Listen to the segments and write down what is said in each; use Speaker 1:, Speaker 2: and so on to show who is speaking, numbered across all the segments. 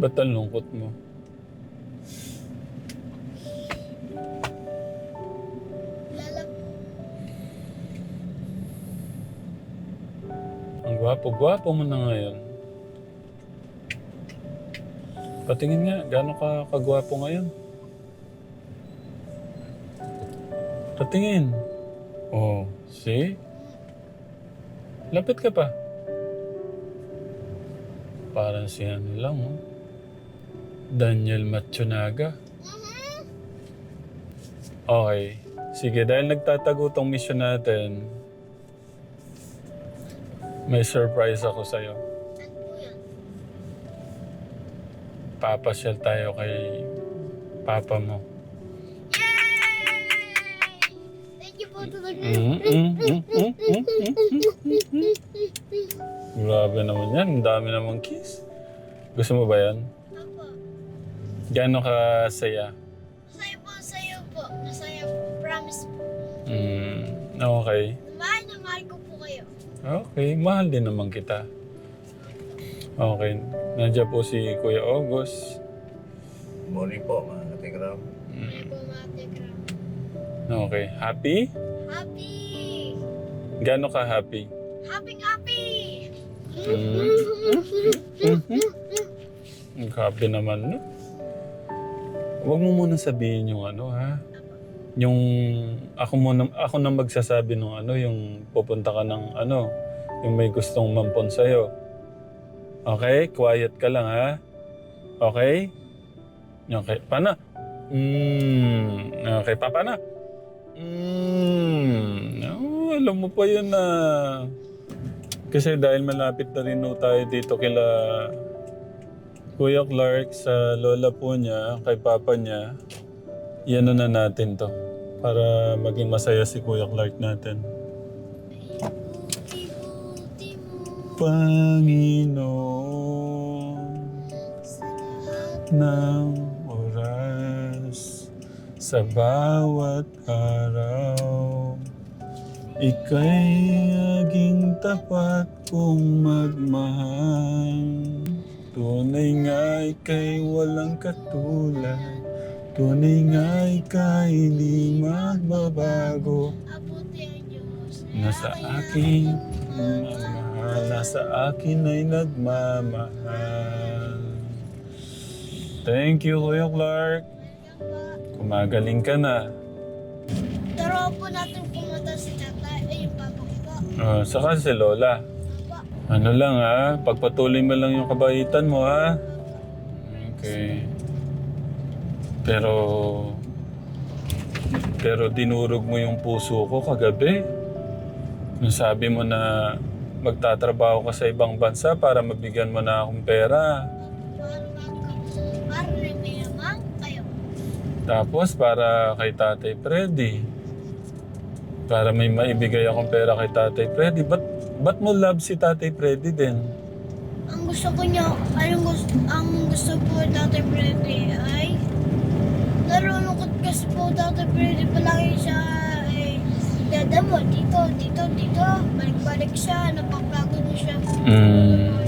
Speaker 1: Ba't ang lungkot mo? Ang gwapo-gwapo mo na ngayon. Patingin nga, gaano ka kagwapo ngayon? Patingin. Oh, see? Lapit ka pa. Parang si ano lang, oh. Daniel Matsunaga. Okay. Sige, dahil nagtatago tong mission natin, may surprise ako sa'yo. Papasyal tayo kay papa mo.
Speaker 2: Po talaga.
Speaker 1: Mm, mm, mm, mm, mm, mm. Grabe naman yan. Ang dami namang kiss. Gusto mo ba yan? Gano'n ka saya?
Speaker 2: Masaya po sa'yo po. Masaya po. Promise po.
Speaker 1: Mm, okay.
Speaker 2: Mahal na mahal ko po kayo.
Speaker 1: Okay, mahal din naman kita. Okay. Nandiyan po si Kuya August.
Speaker 3: Morning po, mga katikram.
Speaker 2: Mahal po mga tegram.
Speaker 1: Okay. Happy?
Speaker 2: Happy!
Speaker 1: Gano'n ka happy?
Speaker 2: Happy happy!
Speaker 1: Mm. Ang happy naman, no? Huwag mo muna sabihin yung ano, ha? Yung ako muna ako na magsasabi nung ano, yung pupunta ka ng ano, yung may gustong mampon sa'yo. Okay? Quiet ka lang, ha? Okay? Okay. Pana? Mm. Okay, papa na. Mm. Oh, alam mo pa yun na... Kasi dahil malapit na rin tayo dito kila Kuya Clark sa lola po niya, kay papa niya, yan na natin to. Para maging masaya si Kuya Clark natin. Panginoon ng oras sa bawat araw. Ika'y aging tapat kong magmahal. Tunay nga ika'y walang katulad. Tunay nga ika'y hindi magbabago. Nasa akin magmahal, nasa akin ay nagmamahal. Thank you, Kuya Clark. Kumagaling ka na.
Speaker 2: Taro po natin pumunta si tatay. Ay, yung papa ko po.
Speaker 1: Uh, saka si Lola. Ano lang ha, pagpatuloy mo lang yung kabaitan mo ha. Okay. Pero... Pero dinurog mo yung puso ko kagabi. Nung sabi mo na magtatrabaho ka sa ibang bansa para mabigyan mo na akong pera. Tapos para kay Tatay Freddy. Para may maibigay akong pera kay Tatay Freddy. Ba't, ba't mo love si Tatay Freddy din?
Speaker 2: Ang gusto ko niya, anong gusto, ang gusto po Dr. Freddy ay nalulungkot kasi po Dr. Freddy palagi siya ay dada mo dito, dito, dito. Balik-balik siya, napapagod na siya.
Speaker 1: Mm.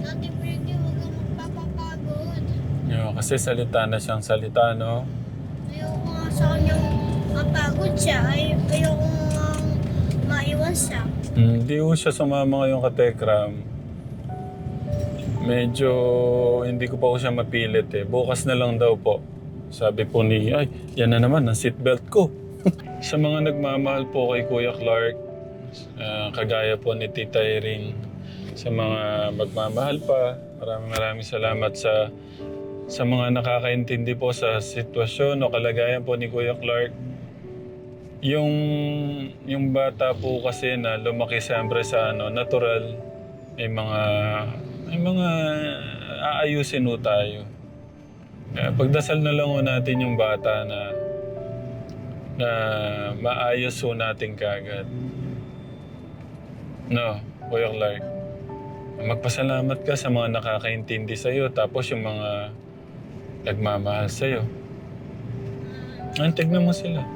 Speaker 2: Dr. Freddy, huwag kang magpapapagod.
Speaker 1: Yeah, kasi salita na siyang salita, no?
Speaker 2: Ayoko nga sa kanyang mapagod siya. Ay, ayoko siya.
Speaker 1: Hindi ko siya sumama ngayong katekram. Medyo hindi ko pa ko siya mapilit eh. Bukas na lang daw po. Sabi po ni, ay, yan na naman, ang seatbelt ko. sa mga nagmamahal po kay Kuya Clark, ah, kagaya po ni Tita Irene, sa mga magmamahal pa, maraming maraming salamat sa sa mga nakakaintindi po sa sitwasyon o kalagayan po ni Kuya Clark. Yung yung bata po kasi na lumaki siyempre sa ano, natural, may mga may mga aayusin ho tayo. Kaya pagdasal na lang ho natin yung bata na na maayos ho natin kagad. No, Kuya Clark. Magpasalamat ka sa mga nakakaintindi sa'yo tapos yung mga nagmamahal sa'yo. Ang tignan mo sila.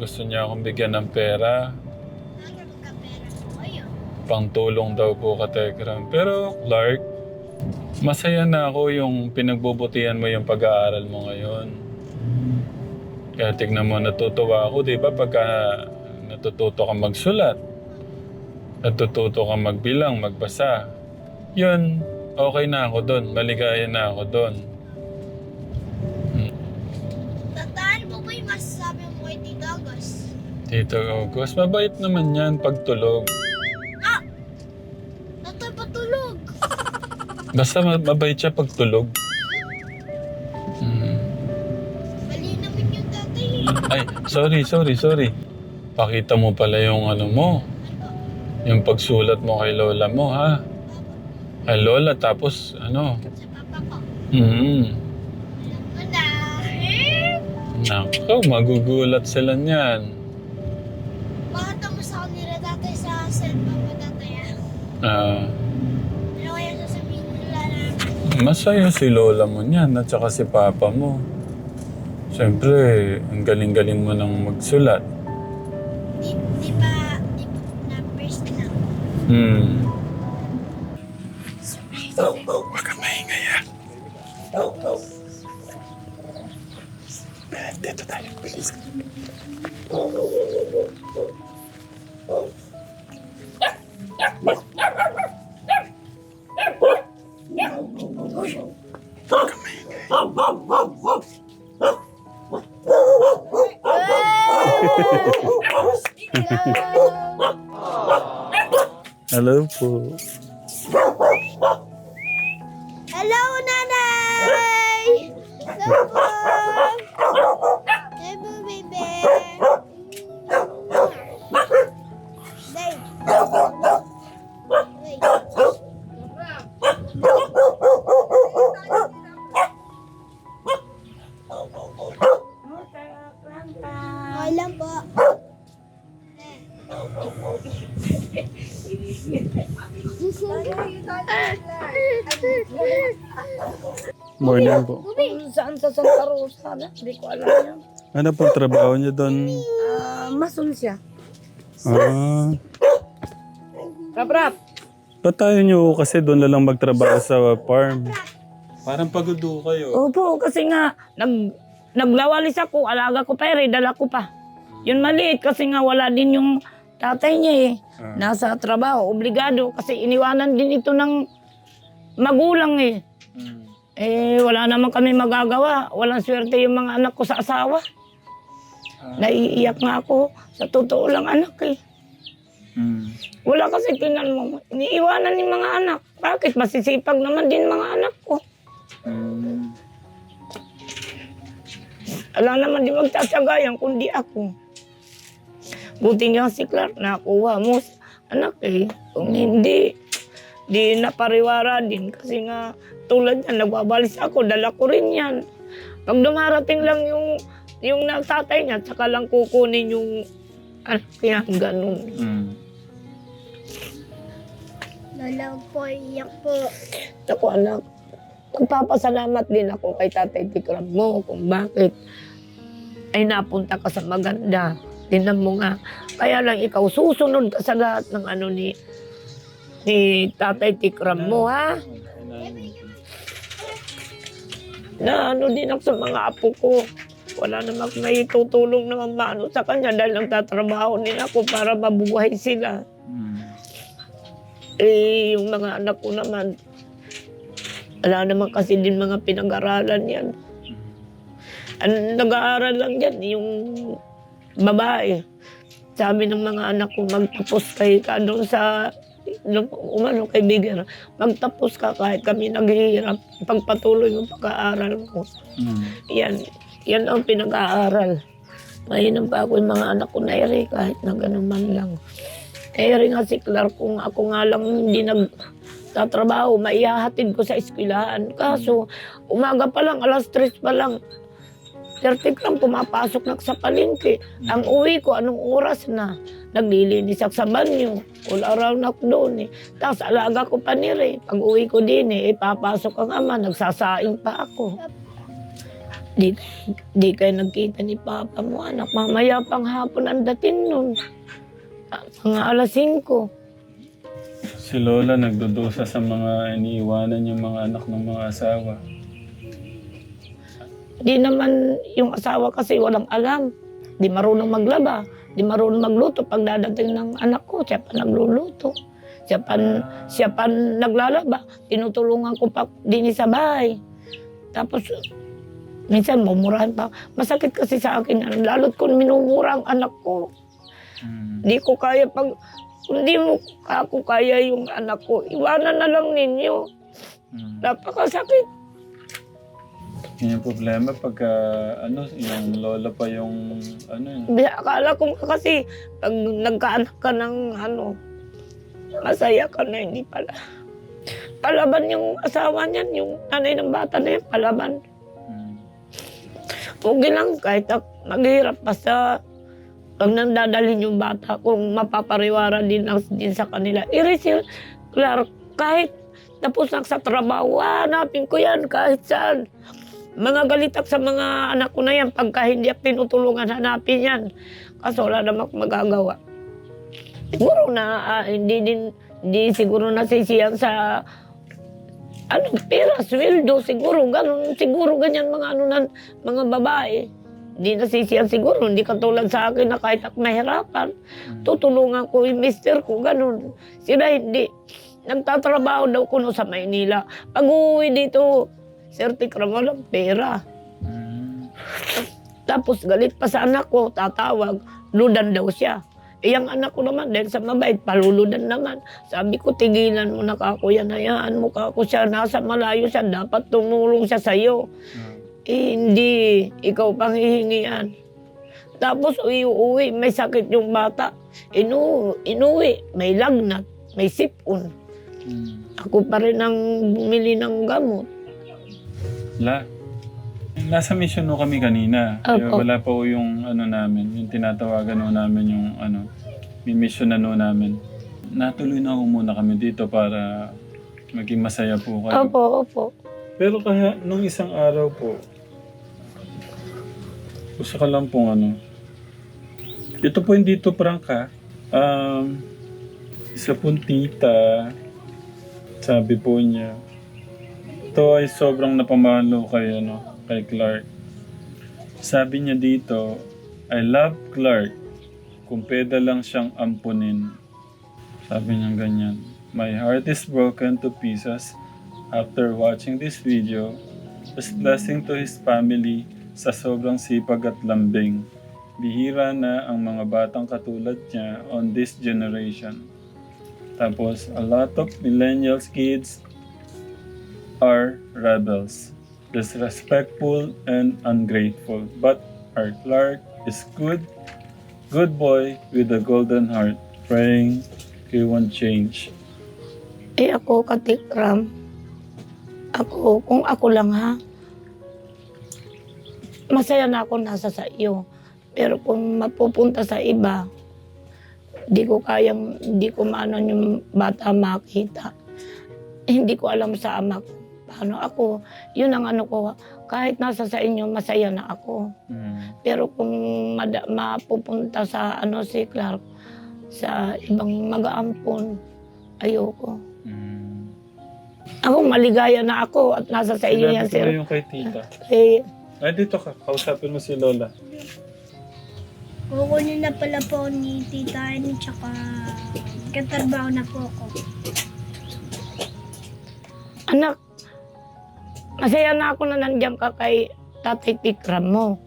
Speaker 1: Gusto niya akong bigyan ng pera. Pangtulong daw po ka Tekram. Pero Clark, masaya na ako yung pinagbubutihan mo yung pag-aaral mo ngayon. Kaya tignan mo, natutuwa ako, di ba? Pagka natututo ka magsulat, natututo ka magbilang, magbasa, yun, okay na ako doon. Maligaya na ako doon.
Speaker 2: Tataan mo ba yung masasabi mo kay Tito Agos?
Speaker 1: Tito August, mabait naman yan pagtulog.
Speaker 2: Tatay patulog.
Speaker 1: Basta ma- mabait siya pagtulog. Mm.
Speaker 2: Mali naman yung tatay.
Speaker 1: Ay, sorry, sorry, sorry. Pakita mo pala yung ano mo. Yung pagsulat mo kay lola mo, ha? Kay lola, tapos ano?
Speaker 2: Sa papa ko.
Speaker 1: Hmm.
Speaker 2: Alam ko na.
Speaker 1: Nako, magugulat sila niyan.
Speaker 2: Ah? Ano kaya sasabihin nila na
Speaker 1: masaya si lola mo niyan at saka si papa mo. Siyempre, ang galing-galing mo nang magsulat.
Speaker 2: di, di ba, di ba na first na?
Speaker 1: Hmm. Hello po.
Speaker 2: Hello, nanay! Hello po!
Speaker 4: Saan sa Santa Rosa na? Hindi ko alam yan.
Speaker 1: Ano pong trabaho niyo doon?
Speaker 4: Ah, mason siya.
Speaker 1: Ah,
Speaker 4: Kaprap!
Speaker 1: ba't tayo niyo kasi doon na lang magtrabaho sa farm? Parang pagod ho kayo.
Speaker 4: Opo, kasi nga, nag, naglawalis ako, alaga ko pa eh, dala ko pa. Yun maliit kasi nga wala din yung tatay niya eh.
Speaker 1: Ah.
Speaker 4: Nasa trabaho, obligado kasi iniwanan din ito ng magulang eh.
Speaker 1: Mm.
Speaker 4: Eh, wala naman kami magagawa. Walang swerte yung mga anak ko sa asawa. Naiiyak nga ako. Sa totoo lang anak eh.
Speaker 1: Mm.
Speaker 4: Wala kasi tinan mo. Iniiwanan ni mga anak. Bakit? Masisipag naman din mga anak ko.
Speaker 1: Mm.
Speaker 4: Wala naman di magtsatsaga yan, kundi ako. Buti nga si Clark nakuha mo. Anak eh, kung hindi, di napariwara din. Kasi nga, tulad yan, nagbabalis ako, dala ko rin yan. Pag dumarating lang yung, yung natatay niya, tsaka lang kukunin yung, ano, kaya ganun.
Speaker 1: Mm.
Speaker 2: Lola po, iyak po.
Speaker 4: Ako anak, magpapasalamat din ako kay Tatay Tikram mo kung bakit ay napunta ka sa maganda. Tinan mo nga. Kaya lang ikaw susunod ka sa lahat ng ano ni ni Tatay Tikram mo, ha? Na ano din ako sa mga apo ko. Wala namang may tutulong naman maano sa kanya dahil nagtatrabaho din ako para mabuhay sila.
Speaker 1: Mm.
Speaker 4: Eh, yung mga anak ko naman, wala naman kasi din mga pinag-aralan yan. Ang nag-aaral lang yan, yung babae. Sabi ng mga anak ko, magtapos kay ka doon sa umano kay Bigger, magtapos ka kahit kami naghihirap, pagpatuloy yung pag-aaral mo.
Speaker 1: Mm.
Speaker 4: Yan, yan ang pinag-aaral. Mainam pa ako yung mga anak ko na ere, kahit na ganun man lang. Ere nga si Clark, kung ako nga lang hindi nagtatrabaho, maihahatid ko sa eskwelahan. Kaso, umaga pa lang, alas tres pa lang, 30 gram, pumapasok na sa palengke. Ang uwi ko, anong oras na? Naglilinis ako sa banyo. All around ako doon eh. Tapos alaga ko pa ni. Pag uwi ko din eh, ipapasok ang ama, nagsasaing pa ako. Di, di kayo nagkita ni Papa mo, anak. Mamaya pang hapon ang dating nun. Mga alas 5.
Speaker 1: Si Lola nagdudusa sa mga iniiwanan yung mga anak ng mga asawa.
Speaker 4: Di naman yung asawa kasi walang alam. Di marunong maglaba. Di marunong magluto. Pag dadating ng anak ko, siya pa nagluluto. Siya pa, siya pa naglalaba. Tinutulungan ko pa din sa bahay. Tapos, minsan mumurahan pa. Masakit kasi sa akin. Lalo't kung minumura ang anak ko.
Speaker 1: Mm.
Speaker 4: Di ko kaya pag... Kung di mo ako kaya yung anak ko, iwanan na lang ninyo.
Speaker 1: Mm.
Speaker 4: Napakasakit.
Speaker 1: Yun yung problema pagka ano, yung lola pa yung ano yun.
Speaker 4: Bi- Akala ko nga kasi pag nagkaanak ka ng ano, masaya ka na, hindi pala. Palaban yung asawa niyan, yung nanay ng bata na yan, palaban.
Speaker 1: Mm.
Speaker 4: Okay lang, kahit ak- maghirap basta pag nandadalhin yung bata, kung mapapariwara din, lang din sa kanila. Irisil, Clark, kahit tapos na sa trabaho, hanapin ko yan kahit saan. Mga galitak sa mga anak ko na yan, pagka hindi ako tinutulungan, hanapin yan. Kaso wala naman akong magagawa. Siguro na ah, hindi din, hindi siguro nasisiyan sa ano, pera, sweldo, siguro, ganun, siguro ganyan mga ano nan, mga babae. Hindi nasisiyan siguro, hindi katulad sa akin na kahit ako mahirapan, tutulungan ko yung mister ko, ganun. Sila hindi. Nagtatrabaho daw kuno sa Maynila. Pag uuwi dito, Sir Tikram, walang pera.
Speaker 1: Mm.
Speaker 4: Tapos galit pa sa anak ko, tatawag, ludan daw siya. Eh, yung anak ko naman, dahil sa mabait, paluludan naman. Sabi ko, tigilan mo na kako yan, hayaan mo kako siya, nasa malayo siya, dapat tumulong siya sa'yo.
Speaker 1: Mm.
Speaker 4: Eh, hindi, ikaw pang hihingian. Tapos uwi-uwi, may sakit yung bata. Inu inuwi, may lagnat, may sipon.
Speaker 1: Mm.
Speaker 4: Ako pa rin ang bumili ng gamot.
Speaker 1: La, nasa mission no kami kanina. Kaya
Speaker 4: Opo.
Speaker 1: wala pa po yung ano namin, yung tinatawagan no namin yung ano, may mission na no namin. Natuloy na ho muna kami dito para maging masaya po kayo.
Speaker 4: Opo, opo.
Speaker 1: Pero kaya nung isang araw po, gusto ko lang pong ano, ito po hindi to prank ha. Um, isa pong tita, sabi po niya, ito ay sobrang napamahalo kay, ano, kay Clark. Sabi niya dito, I love Clark. Kung pwede lang siyang ampunin. Sabi niya ganyan. My heart is broken to pieces after watching this video. Just blessing to his family sa sobrang sipag at lambing. Bihira na ang mga batang katulad niya on this generation. Tapos, a lot of millennials kids are rebels, disrespectful and ungrateful. But our Clark is good, good boy with a golden heart, praying he won't change.
Speaker 4: Eh ako, katikram. Ako, kung ako lang ha, masaya na ako nasa sa iyo. Pero kung mapupunta sa iba, di ko kayang, di ko maano yung bata makita. Hindi ko alam sa ama ko. Paano ako, yun ang ano ko, kahit nasa sa inyo, masaya na ako.
Speaker 1: Mm.
Speaker 4: Pero kung mada, mapupunta sa ano si Clark, sa ibang mag-aampon, ayoko.
Speaker 1: Mm.
Speaker 4: Ako, maligaya na ako at nasa sa inyo yan,
Speaker 1: Sinabi ko
Speaker 4: sir.
Speaker 1: na yung kay tita.
Speaker 4: Eh,
Speaker 1: Ay, dito ka. Kausapin mo si Lola.
Speaker 2: Kukunin na pala po ni Tita Annie, tsaka katrabaho na po ako.
Speaker 4: anak, masaya na ako na nandiyan ka kay Tatay Tikram mo.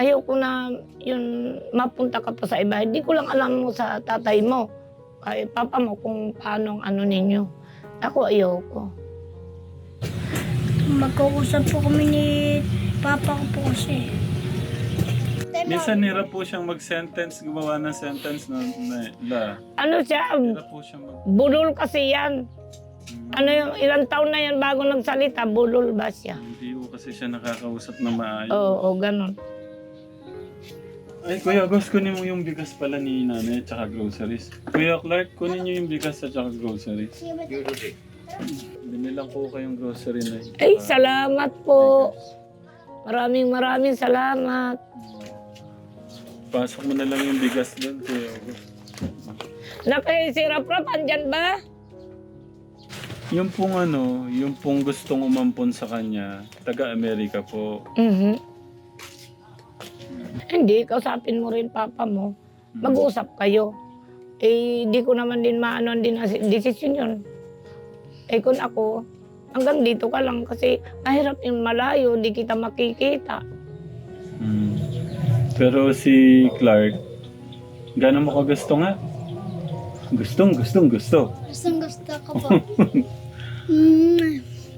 Speaker 4: Ayoko na yun, mapunta ka pa sa iba. Hindi ko lang alam mo sa tatay mo, kay papa mo kung paano ang ano ninyo. Ako ayoko.
Speaker 2: Magkukusap po kami ni Papa ko po kasi.
Speaker 1: Minsan nira po siyang mag-sentence, gumawa ng sentence na, na la.
Speaker 4: Ano siya,
Speaker 1: Nira po siyang mag...
Speaker 4: budol kasi yan. Ano yung ilang taon na yan bago nagsalita, budol ba siya?
Speaker 1: Hindi ko kasi kasi siya nakakausap na maayos.
Speaker 4: Oo, oo, ganun.
Speaker 1: Ay, Kuya Gus, kunin mo yung bigas pala ni nanay at saka groceries. Kuya Clark, kunin niyo yung bigas at saka groceries. Binilang ko kayong grocery na yun.
Speaker 4: Ay, salamat po. Maraming maraming salamat.
Speaker 1: Pasok mo na lang yung bigas doon, Kuya Gus.
Speaker 4: Nakay si Raprap, andyan ba?
Speaker 1: Yung pong ano, yung pong gustong umampon sa kanya, taga-Amerika po.
Speaker 4: Mhm. Hindi, kausapin mo rin papa mo. Mag-uusap kayo. Eh, di ko naman din maano din ang desisyon yun. Eh, kung ako, hanggang dito ka lang kasi mahirap yung malayo, di kita makikita.
Speaker 1: Mm. Pero si Clark, gano'n mo ka gusto nga? Gustong, gustong, gusto.
Speaker 2: Gustong gusto ko po. mm,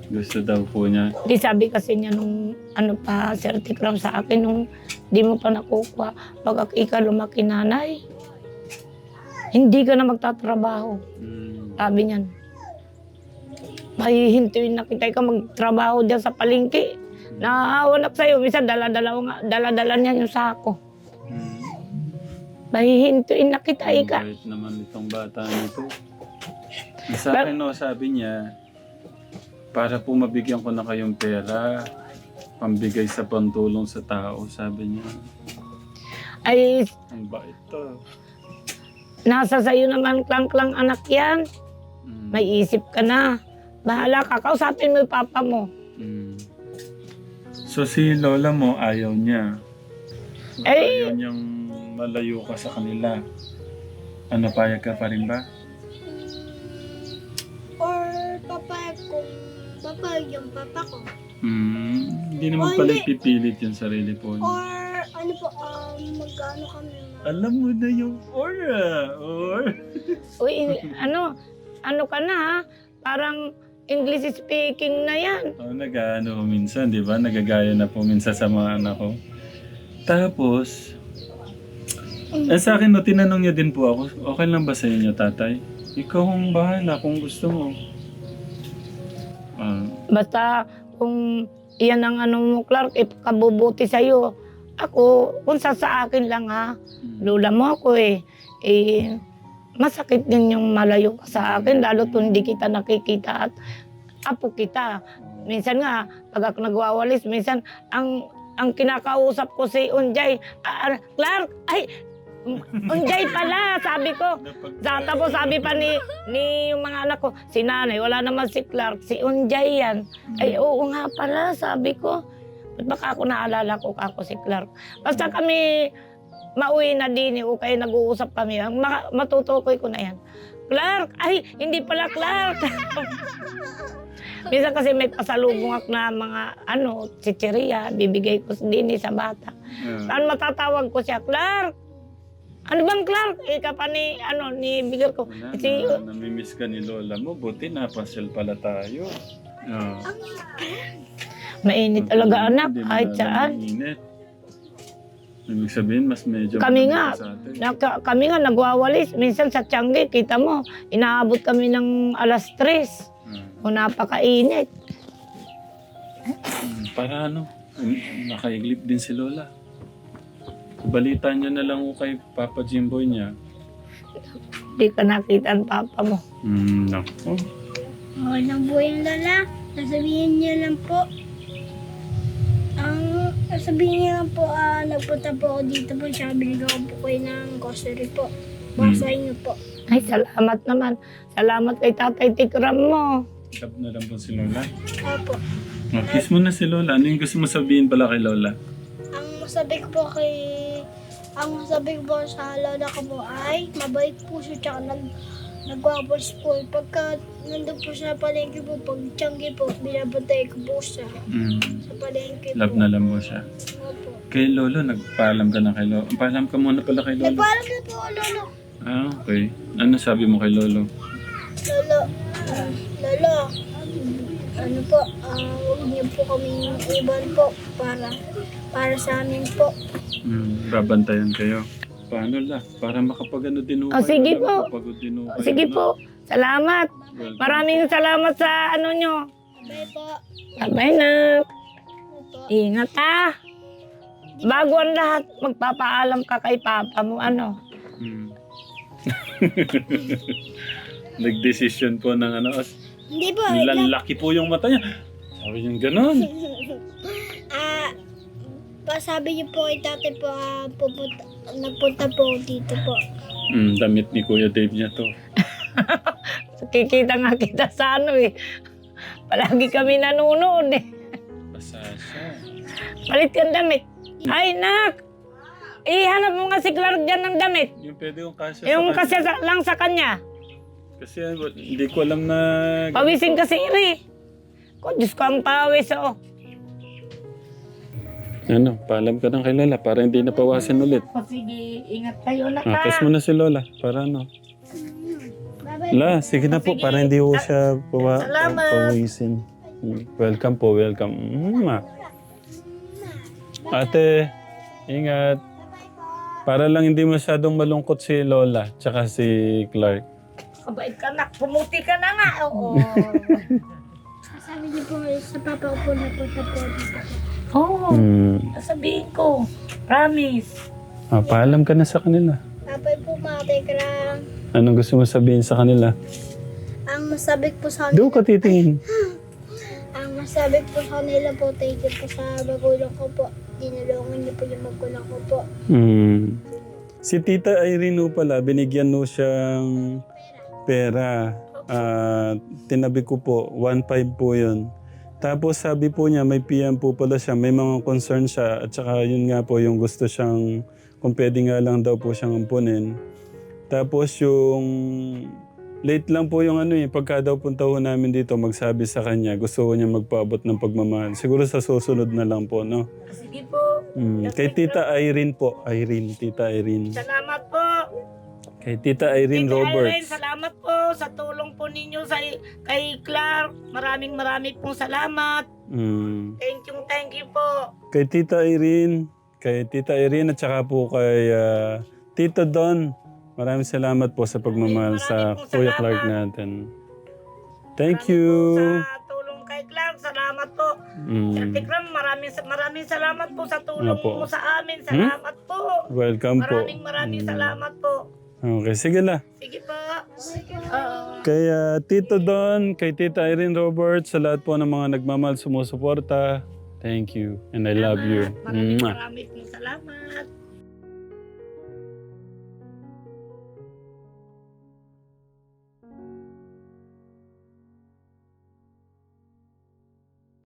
Speaker 1: Gusto daw po niya.
Speaker 4: Di sabi kasi niya nung ano pa, certicram sa akin nung di mo pa nakukuha. Pag ikaw lumaki nanay, hindi ka na magtatrabaho.
Speaker 1: Mm.
Speaker 4: Sabi niyan. Mahihintuin na kita ikaw magtrabaho dyan sa palengke. Naaawalak sa'yo. Minsan dala-dala, nga- dala-dala niya yung sako.
Speaker 1: Mm.
Speaker 4: Mahihintuin na kita
Speaker 1: Ang
Speaker 4: ika.
Speaker 1: bait naman itong bata nito. Sa akin, no, sabi niya, para po mabigyan ko na kayong pera, pambigay sa pantulong sa tao, sabi niya.
Speaker 4: Ay,
Speaker 1: Ang bait to.
Speaker 4: nasa sa'yo naman klang-klang anak yan.
Speaker 1: Mm.
Speaker 4: May isip ka na. Bahala ka. Kausapin mo yung papa mo.
Speaker 1: Mm. So si lola mo, ayaw niya.
Speaker 4: Eh,
Speaker 1: Ayaw niyang malayo ka sa kanila. Ano, payag ka pa rin ba?
Speaker 2: or papayag ko. Yung papa ko.
Speaker 1: Mm. Hindi naman
Speaker 2: Oh,
Speaker 1: pala
Speaker 2: hindi.
Speaker 1: ipipilit yung sarili po niya.
Speaker 2: Or ano po, um, magkano kami na.
Speaker 1: Alam mo na yung aura. Or.
Speaker 4: uy, ano, ano ka na ha? Parang English speaking na yan.
Speaker 1: Oh, nag-ano minsan, di ba? Nagagaya na po minsan sa mga anak ko. Tapos, eh, sa akin, no, tinanong niya din po ako, okay lang ba sa inyo, tatay? Ikaw ang bahala kung gusto mo. Ah,
Speaker 4: Basta kung iyan ang ano mo, Clark, ipakabubuti sa'yo. Ako, kung sa sa akin lang ha,
Speaker 1: mm,
Speaker 4: lola mo ako eh, eh, masakit din yung malayo ka sa akin, lalo kung hindi kita nakikita at apo kita. Minsan nga, pag ako nagwawalis, minsan ang ang kinakausap ko si Unjay, ah, Clark, ay, Unjay pala, sabi ko. Sa- Tapos sabi pa ni, ni yung mga anak ko, si nanay, wala naman si Clark, si Unjay yan. Ay, oo nga pala, sabi ko. Ba't baka ako naalala ko ako si Clark. Basta kami mauwi na din, o kaya nag-uusap kami, ang matutukoy ko na yan. Clark! Ay, hindi pala Clark! Minsan kasi may pasalubong ako na mga ano, chicheria, bibigay ko din sa bata. Saan matatawag ko siya, Clark? Ano bang Clark? Ika pa ni, ano, ni bigger ko.
Speaker 1: wala
Speaker 4: Si,
Speaker 1: na, namimiss ka ni lola mo, buti napasyal pala tayo. Ah,
Speaker 4: mainit talaga anak,
Speaker 1: Hindi mo
Speaker 4: kahit
Speaker 1: na alam
Speaker 4: saan.
Speaker 1: ang Init. Ibig sabihin, mas medyo
Speaker 4: Kami
Speaker 1: malamig
Speaker 4: nga,
Speaker 1: sa atin.
Speaker 4: Naka, kami nga nagwawalis. Minsan sa Tiangge, kita mo, inaabot kami ng alas 3.
Speaker 1: Ah.
Speaker 4: O napakainit.
Speaker 1: Mm, Para ano, mm, nakaiglip din si Lola. Balita niyo na lang ko kay Papa Jimboy niya.
Speaker 4: Di ka nakita ang papa mo.
Speaker 1: Hmm, nako.
Speaker 2: Okay lang po yung lala. Sasabihin niyo lang po. Ang sasabihin niyo lang po, ah, nagpunta po ako dito po. Siya binigyan ko po kayo ng grocery po.
Speaker 1: Hmm.
Speaker 2: sa inyo po.
Speaker 4: Ay, salamat naman. Salamat kay Tatay Tikram mo.
Speaker 1: Love na lang po si Lola.
Speaker 2: Opo.
Speaker 1: Oh, kiss mo na si Lola. Ano yung gusto mo sabihin pala kay Lola?
Speaker 2: Ang masabi ko po kay... Ang masabi ko po sa lola ko po ay mabait po siya tsaka nag, nagwawalis po. Pagka nandun po siya sa palengke po, pag tiyanggi po, binabantay ko po siya
Speaker 1: Hmm.
Speaker 2: sa palengke
Speaker 1: Love
Speaker 2: po.
Speaker 1: na lang po siya.
Speaker 2: Opo.
Speaker 1: Kay Lolo, nagpaalam ka na kay Lolo. Paalam ka muna pala kay Lolo.
Speaker 2: Nagpaalam na po, lolo.
Speaker 1: Ah, okay. Ano sabi mo kay Lolo?
Speaker 2: Lolo, lolo, ano po, ah, huwag niyo po kami iban po para para sa amin po.
Speaker 1: Hmm, babantayan kayo. Paano la? Para makapag-ano din ho
Speaker 4: Oh,
Speaker 1: kayo,
Speaker 4: sige po.
Speaker 1: Makapagod din ho kayo,
Speaker 4: Sige
Speaker 1: no?
Speaker 4: po. Salamat.
Speaker 1: Welcome.
Speaker 4: Maraming salamat sa ano nyo.
Speaker 2: Bye po.
Speaker 4: Bye na.
Speaker 2: po.
Speaker 4: Ingat ha. Bago ang lahat, magpapaalam ka kay papa mo, ano.
Speaker 1: Mm. Nagdesisyon po ng ano. as-
Speaker 2: Hindi po. wait lang.
Speaker 1: Lalaki po yung mata niya. Sabi niya gano'n.
Speaker 2: Ah, pa sabi niyo po kay tatay po, ah, pupunta, nagpunta po dito po.
Speaker 1: Mm, damit ni Kuya Dave niya to.
Speaker 4: Kikita nga kita sa ano eh. Palagi kami nanonood eh.
Speaker 1: Pasasya.
Speaker 4: Palit kang damit. Ay, nak! Ihanap mo nga si Clark dyan ng damit.
Speaker 1: Yung pwede kong kasya
Speaker 4: Yung
Speaker 1: sa
Speaker 4: kasi sa- lang sa kanya.
Speaker 1: Kasi ano, hindi ko alam na...
Speaker 4: Pawisin kasi iri. Ko, Diyos ko ang pawis, oh.
Speaker 1: Ano, paalam ka ng kay Lola para hindi napawasin ulit.
Speaker 4: O sige, ingat kayo na
Speaker 1: Ah, kiss mo na si Lola para ano. La, sige na po
Speaker 4: Sige.
Speaker 1: para hindi ko siya pawa,
Speaker 4: Salamat.
Speaker 1: pawisin. Mm, Welcome po, welcome. Mm, ma. Ate, ingat. Para lang hindi masyadong malungkot si Lola tsaka si Clark.
Speaker 4: Kabait ka na. Pumuti ka na nga. Oo.
Speaker 2: Sabi niyo po sa papa ko po napunta po.
Speaker 4: Oo.
Speaker 1: Mm.
Speaker 4: Sasabihin ko. Promise.
Speaker 1: Ah, paalam ka na sa kanila.
Speaker 2: Papay po mga tekrang.
Speaker 1: Anong gusto mo sabihin sa kanila?
Speaker 2: Ang masabi po sa
Speaker 1: Doon ka titingin.
Speaker 2: ang masabi po sa kanila po, thank you po sa magulang ko po. Tinulungan niyo po yung magulang ko po.
Speaker 1: Mm. Si Tita Irene ho pala, binigyan no siyang pera. Ah, tinabi ko po, 1.5 po yun. Tapos sabi po niya, may PM po pala siya, may mga concern siya. At saka yun nga po, yung gusto siyang, kung pwede nga lang daw po siyang ampunin. Tapos yung, late lang po yung ano eh, pagka daw punta ho namin dito, magsabi sa kanya, gusto ko niya magpaabot ng pagmamahal. Siguro sa susunod na lang po, no?
Speaker 4: Sige po.
Speaker 1: Mm, kay Tita Irene po. Irene, Tita Irene.
Speaker 4: Salamat po.
Speaker 1: Kay Tita Irene
Speaker 4: Tita
Speaker 1: Roberts.
Speaker 4: Irene, salamat po sa tulong po ninyo sa, kay Clark. Maraming maraming pong salamat.
Speaker 1: Mm.
Speaker 4: Thank you, thank you po.
Speaker 1: Kay Tita Irene. Kay Tita Irene at saka po kay ah, Tito Don. Maraming salamat po sa pagmamahal sa
Speaker 4: Maraming
Speaker 1: Kuya
Speaker 4: salamat.
Speaker 1: Clark natin. Thank
Speaker 4: Maraming
Speaker 1: you.
Speaker 4: po Sa tulong kay Clark, salamat po. Sir
Speaker 1: Mm.
Speaker 4: Tikram, maraming, maraming salamat po sa tulong
Speaker 1: Opo.
Speaker 4: mo sa amin. Salamat po.
Speaker 1: Welcome po.
Speaker 4: Maraming maraming
Speaker 1: Mm.
Speaker 4: salamat po.
Speaker 1: Okay, sige la.
Speaker 4: Sige po. Oo.
Speaker 1: Kay ah, Tito Don, kay Tita Irene Roberts, sa lahat po ng mga nagmamahal sumusuporta. Thank you and I love you.
Speaker 4: Maraming
Speaker 1: Mwah.
Speaker 4: maraming salamat.